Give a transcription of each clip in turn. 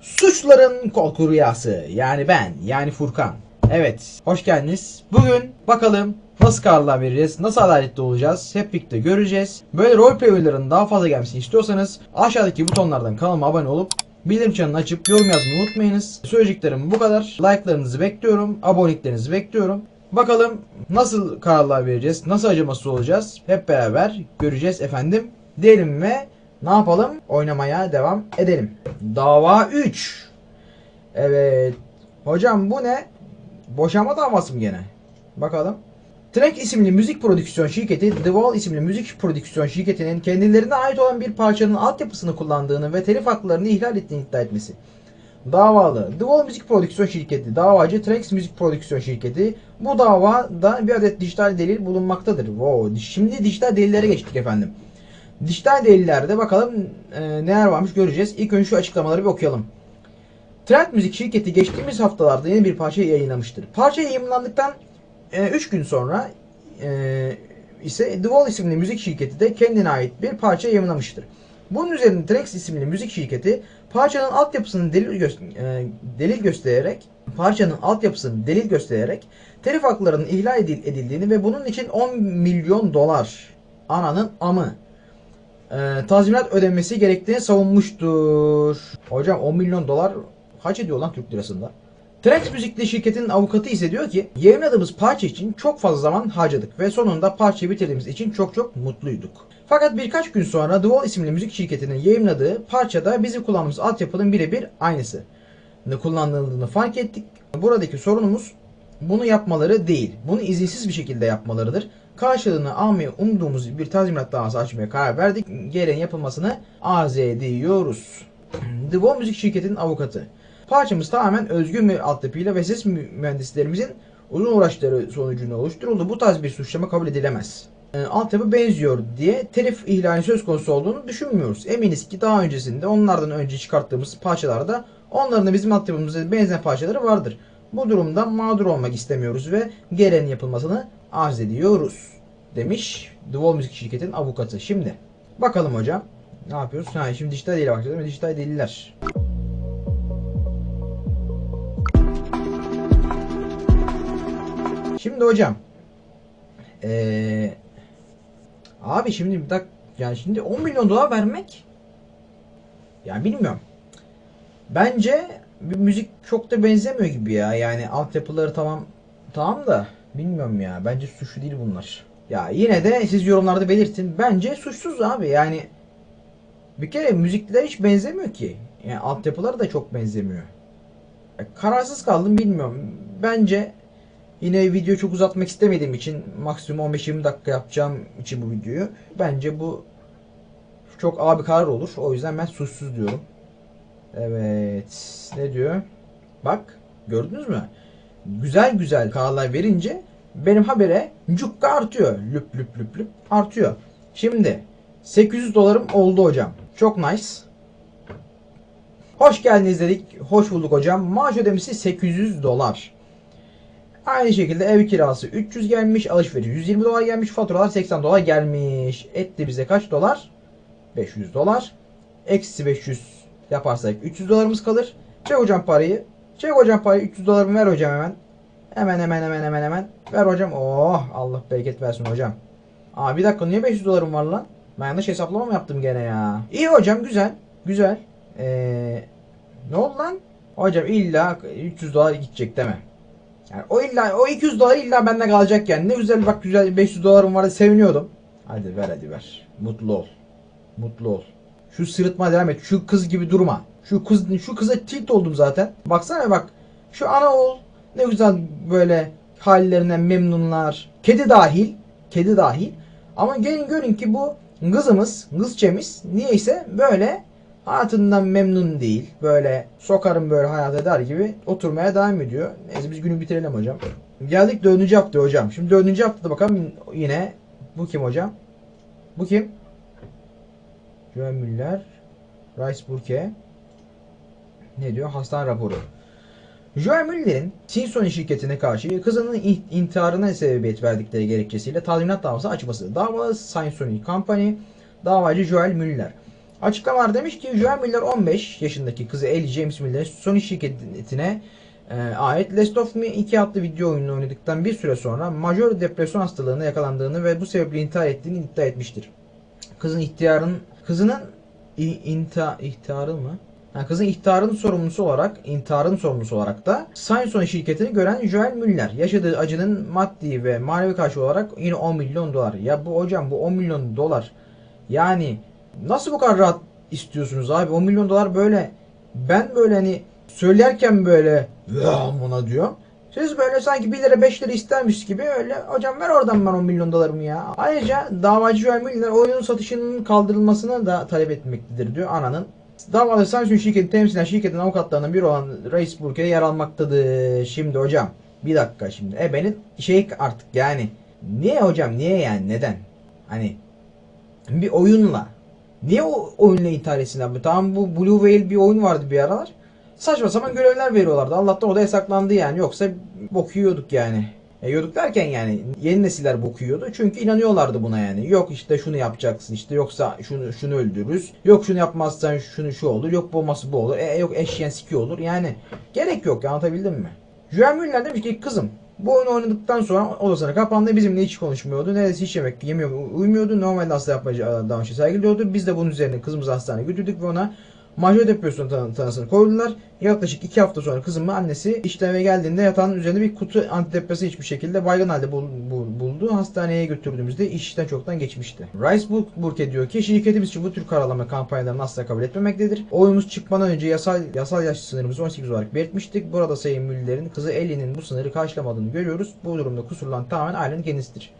Suçların korku rüyası. Yani ben, yani Furkan. Evet, hoş geldiniz. Bugün bakalım nasıl kararlar vereceğiz, nasıl adaletli olacağız hep birlikte göreceğiz. Böyle roleplay oyunlarının daha fazla gelmesini istiyorsanız aşağıdaki butonlardan kanalıma abone olup bildirim çanını açıp yorum yazmayı unutmayınız. Söyleyeceklerim bu kadar. Like'larınızı bekliyorum, aboneliklerinizi bekliyorum. Bakalım nasıl kararlar vereceğiz, nasıl acımasız olacağız hep beraber göreceğiz efendim. Diyelim ve ne yapalım? Oynamaya devam edelim. Dava 3. Evet. Hocam bu ne? Boşanma davası mı gene? Bakalım. Trek isimli müzik prodüksiyon şirketi, The Wall isimli müzik prodüksiyon şirketinin kendilerine ait olan bir parçanın altyapısını kullandığını ve telif haklarını ihlal ettiğini iddia etmesi. Davalı. The Wall Müzik Prodüksiyon Şirketi, davacı Trax Müzik Prodüksiyon Şirketi. Bu davada bir adet dijital delil bulunmaktadır. Wow. Şimdi dijital delillere geçtik efendim. Dijital delillerde bakalım e, neler varmış göreceğiz. İlk önce şu açıklamaları bir okuyalım. Trend Müzik şirketi geçtiğimiz haftalarda yeni bir parça yayınlamıştır. Parça yayınlandıktan 3 gün sonra e, ise The Wall isimli müzik şirketi de kendine ait bir parça yayınlamıştır. Bunun üzerine Trax isimli müzik şirketi parçanın altyapısını delil, gö- e, delil göstererek parçanın altyapısını delil göstererek telif haklarının ihlal edil- edildiğini ve bunun için 10 milyon dolar ananın amı e, tazminat ödenmesi gerektiğini savunmuştur. Hocam 10 milyon dolar kaç ediyor lan Türk lirasında? Trax Müzikli şirketinin avukatı ise diyor ki yayınladığımız parça için çok fazla zaman harcadık ve sonunda parçayı bitirdiğimiz için çok çok mutluyduk. Fakat birkaç gün sonra The Wall isimli müzik şirketinin yayınladığı parçada bizim kullandığımız altyapının birebir aynısı. Ne kullanıldığını fark ettik. Buradaki sorunumuz bunu yapmaları değil. Bunu izinsiz bir şekilde yapmalarıdır. Karşılığını almayı umduğumuz bir tazminat davası açmaya karar verdik. Gereğin yapılmasını arz ediyoruz. The Wall Müzik Şirketi'nin avukatı. Parçamız tamamen özgün bir altyapıyla ve ses mü- mühendislerimizin uzun uğraşları sonucunda oluşturuldu. Bu tarz bir suçlama kabul edilemez. E, altyapı benziyor diye telif ihlali söz konusu olduğunu düşünmüyoruz. Eminiz ki daha öncesinde onlardan önce çıkarttığımız parçalarda onların da bizim altyapımıza benzer parçaları vardır. Bu durumda mağdur olmak istemiyoruz ve gereğinin yapılmasını arz ediyoruz. Demiş The Wall Müzik Şirketi'nin avukatı. Şimdi bakalım hocam. Ne yapıyoruz? Ha, şimdi dijital delile bakacağız değil mi? Dijital deliller. Şimdi hocam. Ee, abi şimdi bir dakika yani şimdi 10 milyon dolar vermek yani bilmiyorum. Bence bir müzik çok da benzemiyor gibi ya. Yani altyapıları tamam tamam da bilmiyorum ya. Bence suçlu değil bunlar. Ya yine de siz yorumlarda belirtin. Bence suçsuz abi. Yani bir kere müzikler hiç benzemiyor ki. Yani altyapıları da çok benzemiyor. Ya kararsız kaldım bilmiyorum. Bence Yine video çok uzatmak istemediğim için maksimum 15-20 dakika yapacağım için bu videoyu. Bence bu çok ağır bir karar olur. O yüzden ben suçsuz diyorum. Evet. Ne diyor? Bak. Gördünüz mü? Güzel güzel kararlar verince benim habere cukka artıyor. Lüp lüp lüp lüp artıyor. Şimdi 800 dolarım oldu hocam. Çok nice. Hoş geldiniz dedik. Hoş bulduk hocam. Maaş ödemesi 800 dolar. Aynı şekilde ev kirası 300 gelmiş, alışveriş 120 dolar gelmiş, faturalar 80 dolar gelmiş. Etti bize kaç dolar? 500 dolar. Eksi 500 yaparsak 300 dolarımız kalır. Çek hocam parayı. Çek hocam parayı. 300 dolarımı ver hocam hemen. Hemen hemen hemen hemen hemen. Ver hocam. Oh Allah bereket versin hocam. Aa bir dakika niye 500 dolarım var lan? Ben yanlış hesaplama mı yaptım gene ya? İyi hocam güzel. Güzel. Ee, ne oldu lan? Hocam illa 300 dolar gidecek deme. Yani o illa o 200 dolar illa bende kalacak yani. Ne güzel bak güzel 500 dolarım vardı seviniyordum. Hadi ver hadi ver. Mutlu ol. Mutlu ol. Şu sırıtma devam et. Şu kız gibi durma. Şu kız şu kıza tilt oldum zaten. Baksana bak. Şu ana oğul ne güzel böyle hallerinden memnunlar. Kedi dahil. Kedi dahil. Ama gelin görün ki bu kızımız, kızçemiz niyeyse böyle hayatından memnun değil. Böyle sokarım böyle hayat eder gibi oturmaya devam ediyor. Neyse biz günü bitirelim hocam. Geldik dördüncü hafta hocam. Şimdi dördüncü haftada bakalım yine bu kim hocam? Bu kim? Joel Müller. Rice Burke. Ne diyor? Hastane raporu. Joel Müller'in Simpson şirketine karşı kızının in- intiharına sebebiyet verdikleri gerekçesiyle tazminat davası açması. Dava Simpson Company, davacı Joel Müller. Açıklamalar demiş ki Joel Miller 15 yaşındaki kızı Ellie James Miller'in Sony şirketine e, ait Last of Me 2 adlı video oyununu oynadıktan bir süre sonra majör depresyon hastalığına yakalandığını ve bu sebeple intihar ettiğini iddia etmiştir. Kızın ihtiyarın kızının inta, ihtarı mı? Ha, kızın ihtarın sorumlusu olarak, intiharın sorumlusu olarak da Samsung şirketini gören Joel Müller yaşadığı acının maddi ve manevi karşı olarak yine 10 milyon dolar. Ya bu hocam bu 10 milyon dolar yani nasıl bu kadar rahat istiyorsunuz abi? 10 milyon dolar böyle ben böyle hani söylerken böyle buna diyor. Siz böyle sanki 1 lira 5 lira istermiş gibi öyle hocam ver oradan ben 10 milyon dolarımı ya. Ayrıca davacı Joel Müller oyunun satışının kaldırılmasını da talep etmektedir diyor ananın. Davada Samsung şirketi temsilen şirketin avukatlarından biri olan Reis Burke'de yer almaktadır. Şimdi hocam bir dakika şimdi. E benim şey artık yani niye hocam niye yani neden? Hani bir oyunla niye o oyunla intihar etsin abi? Tamam bu Blue Whale bir oyun vardı bir aralar. Saçma sapan görevler veriyorlardı. Allah'tan o da yasaklandı yani. Yoksa bok yiyorduk yani. E, yiyorduk derken yani yeni nesiller bok yiyordu. Çünkü inanıyorlardı buna yani. Yok işte şunu yapacaksın işte yoksa şunu şunu öldürürüz. Yok şunu yapmazsan şunu şu olur. Yok bu olması bu olur. E, yok eşeğen siki olur. Yani gerek yok ya anlatabildim mi? Joel Müller demiş ki kızım bu oyunu oynadıktan sonra odasına kapandı. Bizimle hiç konuşmuyordu. Neredeyse hiç yemek yemiyor, uyumuyordu. Normalde hasta yapmayacağı davranışı sergiliyordu. Biz de bunun üzerine kızımızı hastaneye götürdük ve ona majör depresyon tanı- tanısını koydular. Yaklaşık iki hafta sonra kızımın annesi işleme geldiğinde yatağın üzerinde bir kutu antidepresan hiçbir şekilde baygın halde bul- bul- buldu. Hastaneye götürdüğümüzde iş işten çoktan geçmişti. Rice Burke, diyor ki şirketimiz için bu tür karalama kampanyalarını asla kabul etmemektedir. Oyunumuz çıkmadan önce yasal yasal yaş sınırımızı 18 olarak belirtmiştik. Burada Sayın Müller'in kızı Ellie'nin bu sınırı karşılamadığını görüyoruz. Bu durumda kusurulan tamamen ailenin kendisidir.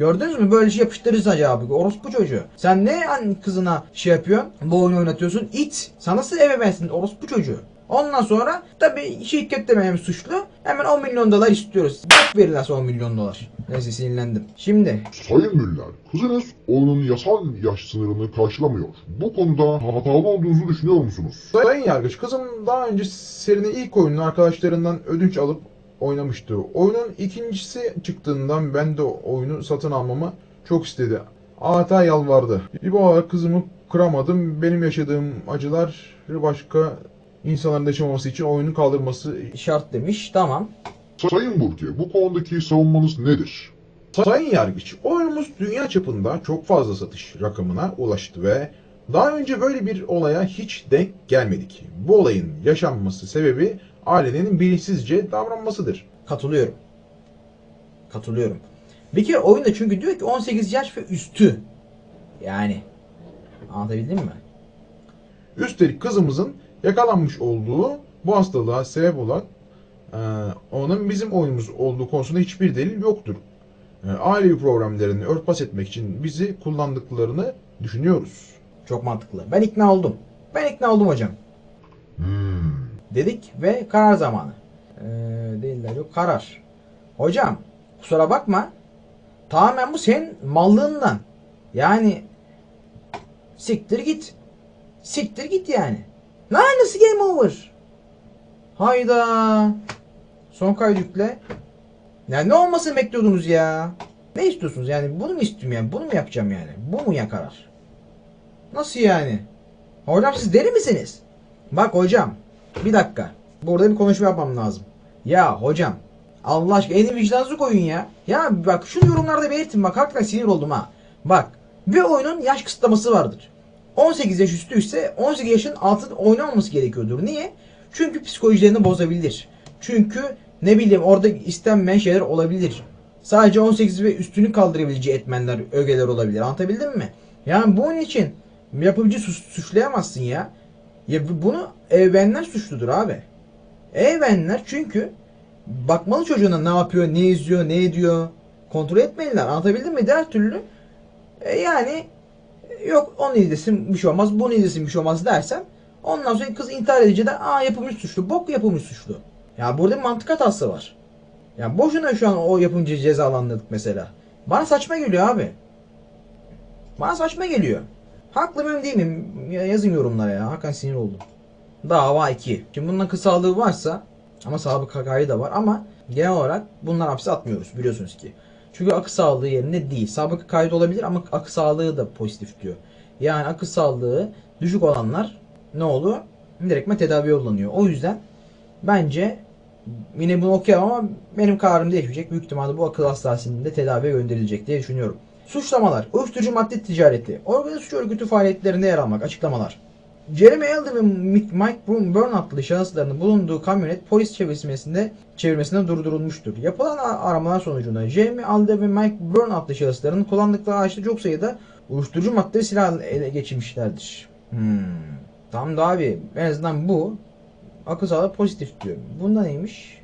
Gördünüz mü böyle şey yapıştırırız acaba orospu çocuğu. Sen ne an kızına şey yapıyorsun? Bu oyunu oynatıyorsun. İt. Sana nasıl ebeveynsin orospu çocuğu. Ondan sonra tabii şirket de benim suçlu. Hemen 10 milyon dolar istiyoruz. Bak verirlerse 10 milyon dolar. Neyse sinirlendim. Şimdi Sayın Müller, kızınız oyunun yasal yaş sınırını karşılamıyor. Bu konuda hatalı olduğunuzu düşünüyor musunuz? Sayın Yargıç, kızım daha önce serinin ilk oyununu arkadaşlarından ödünç alıp oynamıştı. Oyunun ikincisi çıktığından ben de oyunu satın almamı çok istedi. Adeta yalvardı. Bir olarak kızımı kıramadım. Benim yaşadığım acılar başka insanların da yaşamaması için oyunun kaldırması. şart demiş. Tamam. Sayın Burke, bu konudaki savunmanız nedir? Sayın Yargıç, oyunumuz dünya çapında çok fazla satış rakamına ulaştı ve daha önce böyle bir olaya hiç denk gelmedik. Bu olayın yaşanması sebebi ailenin bilinçsizce davranmasıdır. Katılıyorum. Katılıyorum. Bir kere oyunda çünkü diyor ki 18 yaş ve üstü. Yani. Anlatabildim mi? Üstelik kızımızın yakalanmış olduğu bu hastalığa sebep olan e, onun bizim oyunumuz olduğu konusunda hiçbir delil yoktur. E, ailevi problemlerini örtbas etmek için bizi kullandıklarını düşünüyoruz. Çok mantıklı. Ben ikna oldum. Ben ikna oldum hocam. Hmm. Dedik ve karar zamanı. Ee, değiller yok. Karar. Hocam kusura bakma. Tamamen bu senin mallığından. Yani siktir git. Siktir git yani. Lan nasıl game over? Hayda. Son kaydı yükle. Ya ne olmasını bekliyordunuz ya? Ne istiyorsunuz yani? Bunu mu istiyorum yani? Bunu mu yapacağım yani? Bu mu ya karar? Nasıl yani? Hocam siz deli misiniz? Bak hocam. Bir dakika. Burada bir konuşma yapmam lazım. Ya hocam. Allah aşkına elini vicdanınızı koyun ya. Ya bak şunu yorumlarda belirtin bak hakikaten sinir oldum ha. Bak bir oyunun yaş kısıtlaması vardır. 18 yaş üstü ise 18 yaşın altında oynamaması gerekiyordur. Niye? Çünkü psikolojilerini bozabilir. Çünkü ne bileyim orada istenmeyen şeyler olabilir. Sadece 18 ve üstünü kaldırabileceği etmenler, ögeler olabilir. Anlatabildim mi? Yani bunun için yapımcı suç- suçlayamazsın ya. Ya bu- bunu ebeveynler suçludur abi. Ebeveynler çünkü bakmalı çocuğuna ne yapıyor, ne izliyor, ne ediyor. Kontrol etmeliler. Anlatabildim mi? Diğer türlü e, yani yok onu izlesin bir şey olmaz, bunu izlesin bir şey olmaz dersen ondan sonra kız intihar edince de aa yapımcı suçlu, bok yapımcı suçlu. Ya burada bir mantık hatası var. Ya boşuna şu an o yapımcı cezalandırdık mesela. Bana saçma geliyor abi. Bana saçma geliyor. Haklı mıyım değil? Ya- Yazın yorumlara ya. Hakikaten sinir oldum. Dava 2. Şimdi bundan kısallığı varsa ama sabıka kaydı da var ama genel olarak bunlar hapse atmıyoruz biliyorsunuz ki. Çünkü akı sağlığı yerinde değil. Sabıka kaydı olabilir ama akı sağlığı da pozitif diyor. Yani akıl sağlığı düşük olanlar ne oldu? Direktmen tedavi yollanıyor. O yüzden bence yine bunu okuyamam ama benim kararım değişmeyecek. Büyük ihtimalle bu akıl hastanesinde tedaviye gönderilecek diye düşünüyorum. Suçlamalar, uyuşturucu madde ticareti, organize suç örgütü faaliyetlerinde yer almak, açıklamalar. Jeremy Elder ve Mike Byrne adlı şahısların bulunduğu kamyonet polis çevirmesinde çevirmesinde durdurulmuştur. Yapılan aramalar sonucunda Jeremy Alder ve Mike Byrne adlı şahısların kullandıkları araçta çok sayıda uyuşturucu madde ve silah ele geçirmişlerdir. Hmm. Tamam da abi en azından bu akıl sağlığı pozitif diyor. Bunda neymiş?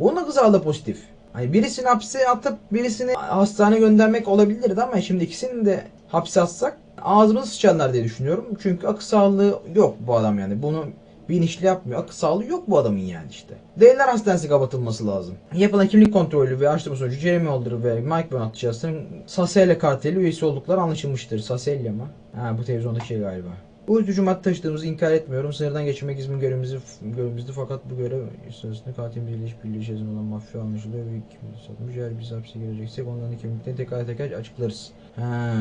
Bunun akıl sağlığı pozitif. Hani birisini hapse atıp birisini hastaneye göndermek olabilirdi ama şimdi ikisini de hapse atsak ağzımızı sıçarlar diye düşünüyorum. Çünkü akıl sağlığı yok bu adam yani. Bunu bilinçli yapmıyor. Akıl sağlığı yok bu adamın yani işte. Değerler hastanesi kapatılması lazım. Yapılan kimlik kontrolü ve araştırma sonucu Jeremy Holder ve Mike Burnett şahsının Sasele karteli üyesi oldukları anlaşılmıştır. Sasele mi? Ha bu televizyondaki şey galiba. Uyuşturucu madde taşıdığımızı inkar etmiyorum. Sınırdan geçirmek izmin görevimizi görevimizdi fakat bu görev sırasında katilimizle işbirliği içerisinde olan mafya anlaşılıyor ve kim satmış eğer biz hapse gireceksek onların kimliklerini teker teker açıklarız. Ha.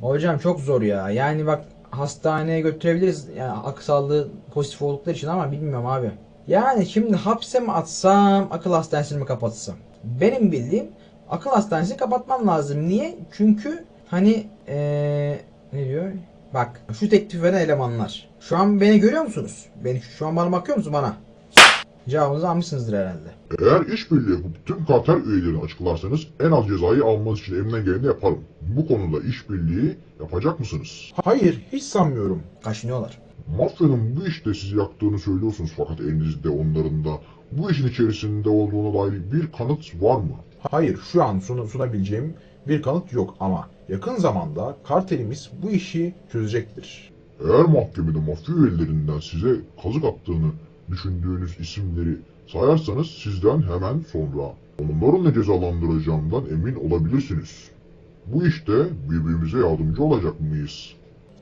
Hocam çok zor ya. Yani bak hastaneye götürebiliriz yani akıl sağlığı pozitif oldukları için ama bilmiyorum abi. Yani şimdi hapse mi atsam, akıl hastanesini mi kapatsam? Benim bildiğim akıl hastanesini kapatmam lazım. Niye? Çünkü hani eee ne diyor? Bak şu teklif veren elemanlar. Şu an beni görüyor musunuz? Beni şu an bana bakıyor musunuz bana? Cevabınızı almışsınızdır herhalde. Eğer işbirliği yapıp tüm kartel üyelerini açıklarsanız en az cezayı almanız için elimden geleni yaparım. Bu konuda işbirliği yapacak mısınız? Hayır, hiç sanmıyorum. Kaşınıyorlar. Mafyanın bu işte sizi yaktığını söylüyorsunuz fakat elinizde onların da bu işin içerisinde olduğuna dair bir kanıt var mı? Hayır, şu an sun- sunabileceğim bir kanıt yok ama yakın zamanda kartelimiz bu işi çözecektir. Eğer mahkemede mafya üyelerinden size kazık attığını düşündüğünüz isimleri sayarsanız sizden hemen sonra onların ne cezalandıracağımdan emin olabilirsiniz. Bu işte birbirimize yardımcı olacak mıyız?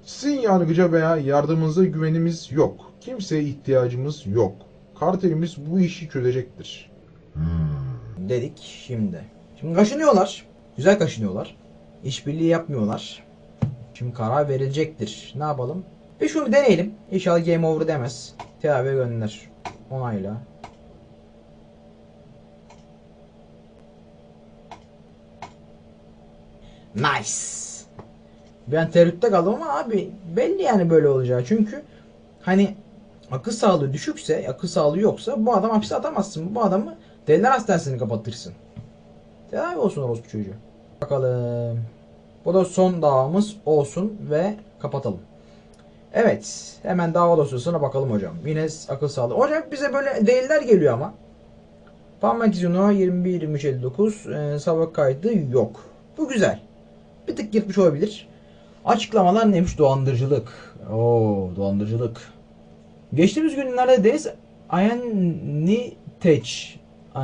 Sizin yargıca veya yardımınıza güvenimiz yok. Kimseye ihtiyacımız yok. Kartelimiz bu işi çözecektir. Hmm. dedik şimdi. Şimdi kaşınıyorlar. Güzel kaşınıyorlar. İşbirliği yapmıyorlar. Şimdi karar verilecektir. Ne yapalım? Bir şunu bir deneyelim. İnşallah game over demez. Tedaviye gönder. Onayla. Nice. Ben tereddütte kaldım ama abi belli yani böyle olacağı. Çünkü hani akıl sağlığı düşükse, akıl sağlığı yoksa bu adam hapse atamazsın. Bu adamı deliler hastanesini kapatırsın. Tedavi olsun orospu çocuğu. Bakalım. Bu da son davamız olsun ve kapatalım. Evet. Hemen dava dosyasına bakalım hocam. Yine akıl sağlığı. Hocam bize böyle değiller geliyor ama. Parmak izi numara 21 23 59 e, sabah kaydı yok. Bu güzel. Bir tık yırtmış olabilir. Açıklamalar neymiş? Dolandırıcılık. Oo, dolandırıcılık. Geçtiğimiz günlerde Deniz Ayaniteç e,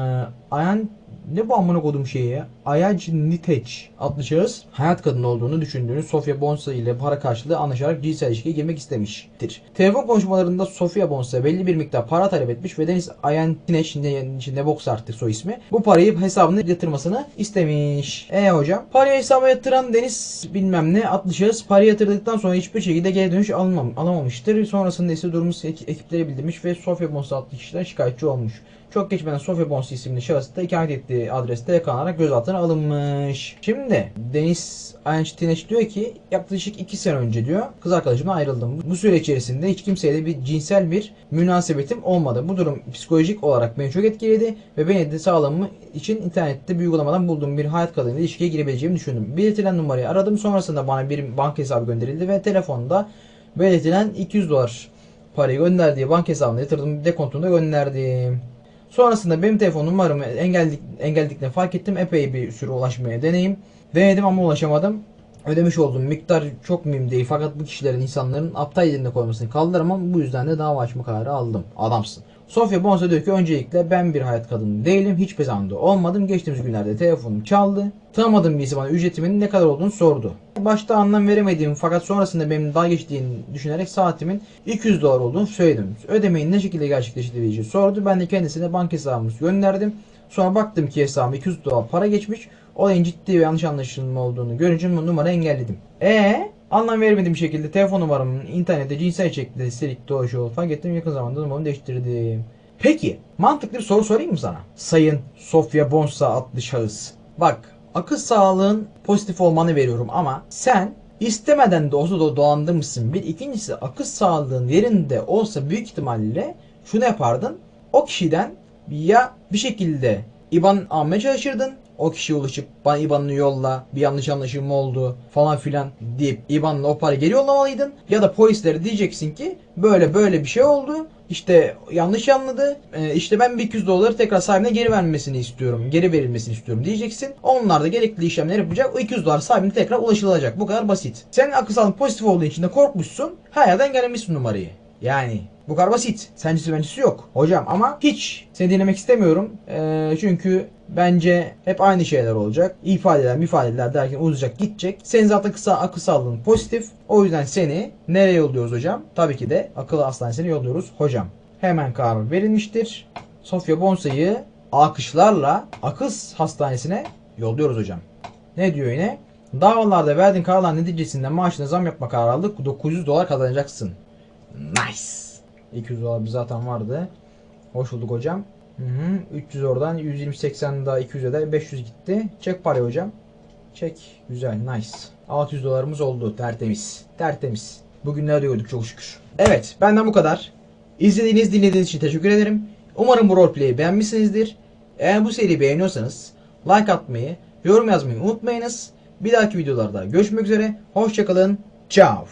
Ayan ne bu amına kodum şeyi ya? Ayac Niteç adlı şahıs hayat kadını olduğunu düşündüğünüz Sofia Bonsa ile para karşılığı anlaşarak cinsel ilişkiye girmek istemiştir. Telefon konuşmalarında Sofia Bonsa belli bir miktar para talep etmiş ve Deniz Ayan Tineç ne, boks artık soy ismi bu parayı hesabına yatırmasını istemiş. E hocam parayı hesaba yatıran Deniz bilmem ne adlı şahıs parayı yatırdıktan sonra hiçbir şekilde geri dönüş almam, alamamıştır. Sonrasında ise durumu ek- ekiplere bildirmiş ve Sofia Bonsa adlı kişiden şikayetçi olmuş. Çok geçmeden Sofya Bons isimli şahıs da ikamet ettiği adreste yakalanarak gözaltına alınmış. Şimdi Deniz Einstein diyor ki yaklaşık 2 sene önce diyor kız arkadaşımla ayrıldım. Bu süre içerisinde hiç kimseyle bir cinsel bir münasebetim olmadı. Bu durum psikolojik olarak beni çok etkiledi ve beni de sağlamı için internette bir uygulamadan bulduğum bir hayat kadınıyla ilişkiye girebileceğimi düşündüm. Belirtilen numarayı aradım. Sonrasında bana bir banka hesabı gönderildi ve telefonda belirtilen 200 dolar parayı gönderdiği banka hesabına yatırdım. Dekontunu da gönderdim. Sonrasında benim telefon numaramı engelledik, engellediklerini fark ettim. Epey bir süre ulaşmaya deneyim. Denedim ama ulaşamadım. Ödemiş olduğum miktar çok mühim değil. Fakat bu kişilerin insanların aptal yerine koymasını kaldıramam. Bu yüzden de dava açma kararı aldım. Adamsın. Sofya Bonsa diyor ki öncelikle ben bir hayat kadını değilim. Hiçbir zaman da olmadım. Geçtiğimiz günlerde telefonum çaldı. Tanımadığım birisi bana ücretimin ne kadar olduğunu sordu. Başta anlam veremediğim fakat sonrasında benim daha geçtiğini düşünerek saatimin 200 dolar olduğunu söyledim. Ödemeyi ne şekilde gerçekleştireceği sordu. Ben de kendisine banka hesabımı gönderdim. Sonra baktım ki hesabıma 200 dolar para geçmiş. Olayın ciddi ve yanlış anlaşılma olduğunu görünce bu numara engelledim. E Anlam veremediğim şekilde telefon numaramın internette cinsel şekilde silik dolaşıyor falan getirdim yakın zamanda numaramı değiştirdim. Peki mantıklı bir soru sorayım mı sana? Sayın Sofya Bonsa adlı şahıs. Bak akıl sağlığın pozitif olmanı veriyorum ama sen istemeden de olsa da dolandırmışsın. Bir ikincisi akıl sağlığın yerinde olsa büyük ihtimalle şunu yapardın. O kişiden ya bir şekilde IBAN almaya çalışırdın. O kişiye ulaşıp bana IBAN'ını yolla bir yanlış anlaşılma oldu falan filan deyip IBAN'la o parayı geri yollamalıydın. Ya da polislere diyeceksin ki böyle böyle bir şey oldu. İşte yanlış anladı. Ee, işte ben bir 200 doları tekrar sahibine geri vermesini istiyorum. Geri verilmesini istiyorum diyeceksin. Onlar da gerekli işlemleri yapacak. O 200 dolar sahibine tekrar ulaşılacak. Bu kadar basit. Senin akıl pozitif olduğu için de korkmuşsun. Her yerden gelmişsin numarayı. Yani bu kadar basit. Sencesi bencesi yok. Hocam ama hiç seni dinlemek istemiyorum. Ee, çünkü bence hep aynı şeyler olacak. İfadeler ifadeler derken uzayacak gidecek. Senin zaten kısa akıl sağlığın pozitif. O yüzden seni nereye yolluyoruz hocam? Tabii ki de akıl hastanesine yolluyoruz hocam. Hemen karar verilmiştir. Sofya Bonsa'yı alkışlarla akıl hastanesine yolluyoruz hocam. Ne diyor yine? Davalarda verdiğin kararlar neticesinde maaşına zam yapma kararı aldık. 900 dolar kazanacaksın. Nice. 200 dolar zaten vardı. Hoş bulduk hocam. Hı hı. 300 oradan 120 80 daha 200 eder 500 gitti. Çek parayı hocam. Çek. Güzel. Nice. 600 dolarımız oldu. Tertemiz. Tertemiz. Bugünlerde gördük çok şükür. Evet. Benden bu kadar. İzlediğiniz dinlediğiniz için teşekkür ederim. Umarım bu roleplay'i beğenmişsinizdir. Eğer bu seriyi beğeniyorsanız like atmayı, yorum yazmayı unutmayınız. Bir dahaki videolarda görüşmek üzere. Hoşçakalın. Ciao.